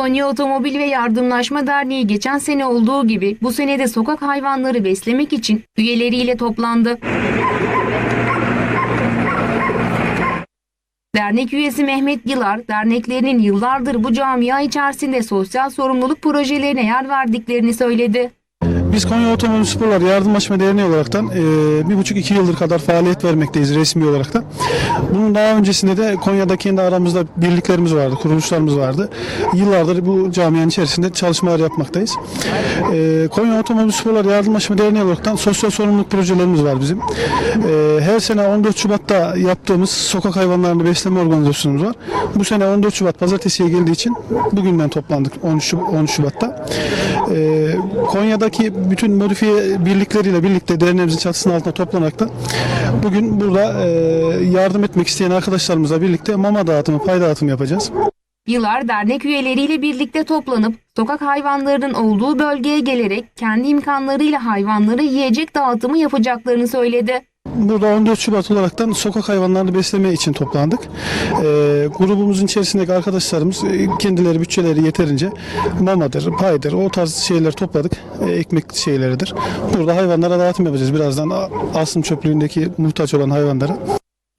Konya Otomobil ve Yardımlaşma Derneği geçen sene olduğu gibi bu sene de sokak hayvanları beslemek için üyeleriyle toplandı. Dernek üyesi Mehmet Yılar, derneklerinin yıllardır bu camia içerisinde sosyal sorumluluk projelerine yer verdiklerini söyledi. Biz Konya Otomobil Sporlar Yardımlaşma Derneği olaraktan e, bir buçuk iki yıldır kadar faaliyet vermekteyiz resmi olarak da. Bunun daha öncesinde de Konya'da kendi aramızda birliklerimiz vardı, kuruluşlarımız vardı. Yıllardır bu camianın içerisinde çalışmalar yapmaktayız. E, Konya Otomobil Sporlar Yardımlaşma Derneği olaraktan sosyal sorumluluk projelerimiz var bizim. E, her sene 14 Şubat'ta yaptığımız sokak hayvanlarını besleme organizasyonumuz var. Bu sene 14 Şubat pazartesiye geldiği için bugünden toplandık 13, Şub- 13 Şubat'ta. E, Konya'daki bütün modifiye birlikleriyle birlikte derneğimizin çatısının altında toplanarak da bugün burada e, yardım etmek isteyen arkadaşlarımızla birlikte mama dağıtımı, pay dağıtımı yapacağız. Yılar dernek üyeleriyle birlikte toplanıp sokak hayvanlarının olduğu bölgeye gelerek kendi imkanlarıyla hayvanlara yiyecek dağıtımı yapacaklarını söyledi. Burada 14 Şubat olaraktan sokak hayvanlarını besleme için toplandık. E, grubumuzun içerisindeki arkadaşlarımız e, kendileri bütçeleri yeterince mamadır, paydır o tarz şeyler topladık. E, ekmek şeyleridir. Burada hayvanlara dağıtım yapacağız. Birazdan Asım çöplüğündeki muhtaç olan hayvanlara.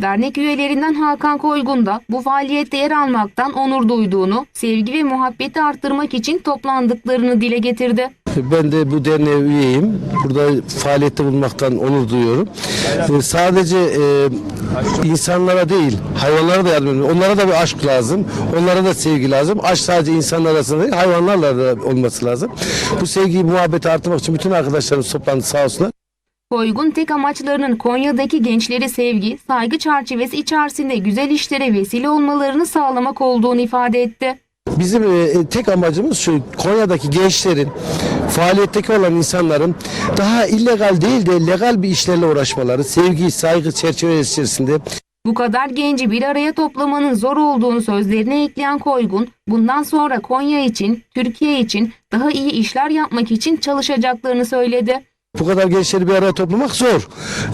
Dernek üyelerinden Hakan Koygun da bu faaliyette yer almaktan onur duyduğunu, sevgi ve muhabbeti arttırmak için toplandıklarını dile getirdi. Ben de bu derneğe üyeyim. Burada faaliyette bulunmaktan onur duyuyorum. Ee, sadece e, insanlara değil, hayvanlara da yardım ediyorum. Onlara da bir aşk lazım. Onlara da sevgi lazım. Aşk sadece insanlar arasında değil, hayvanlarla da olması lazım. Bu sevgiyi, muhabbeti arttırmak için bütün arkadaşlarımız toplandı sağ olsunlar. Koygun tek amaçlarının Konya'daki gençleri sevgi, saygı çerçevesi içerisinde güzel işlere vesile olmalarını sağlamak olduğunu ifade etti. Bizim e, tek amacımız şu Konya'daki gençlerin faaliyetteki olan insanların daha illegal değil de legal bir işlerle uğraşmaları, sevgi, saygı çerçevesi içerisinde Bu kadar genci bir araya toplamanın zor olduğunu sözlerine ekleyen Koygun, bundan sonra Konya için, Türkiye için daha iyi işler yapmak için çalışacaklarını söyledi. Bu kadar gençleri bir araya toplamak zor.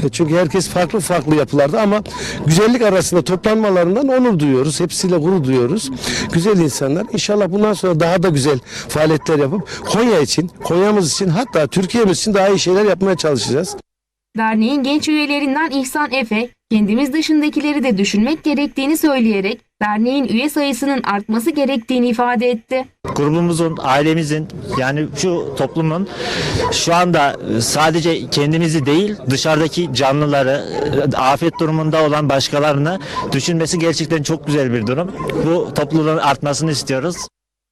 E, Çünkü herkes farklı farklı yapılarda ama güzellik arasında toplanmalarından onur duyuyoruz. Hepsiyle gurur duyuyoruz. Güzel insanlar. İnşallah bundan sonra daha da güzel faaliyetler yapıp Konya için, Konya'mız için hatta Türkiye'miz için daha iyi şeyler yapmaya çalışacağız. Derneğin genç üyelerinden İhsan Efe, kendimiz dışındakileri de düşünmek gerektiğini söyleyerek derneğin üye sayısının artması gerektiğini ifade etti. grubumuzun, ailemizin yani şu toplumun şu anda sadece kendimizi değil dışarıdaki canlıları afet durumunda olan başkalarını düşünmesi gerçekten çok güzel bir durum. Bu topluluğun artmasını istiyoruz.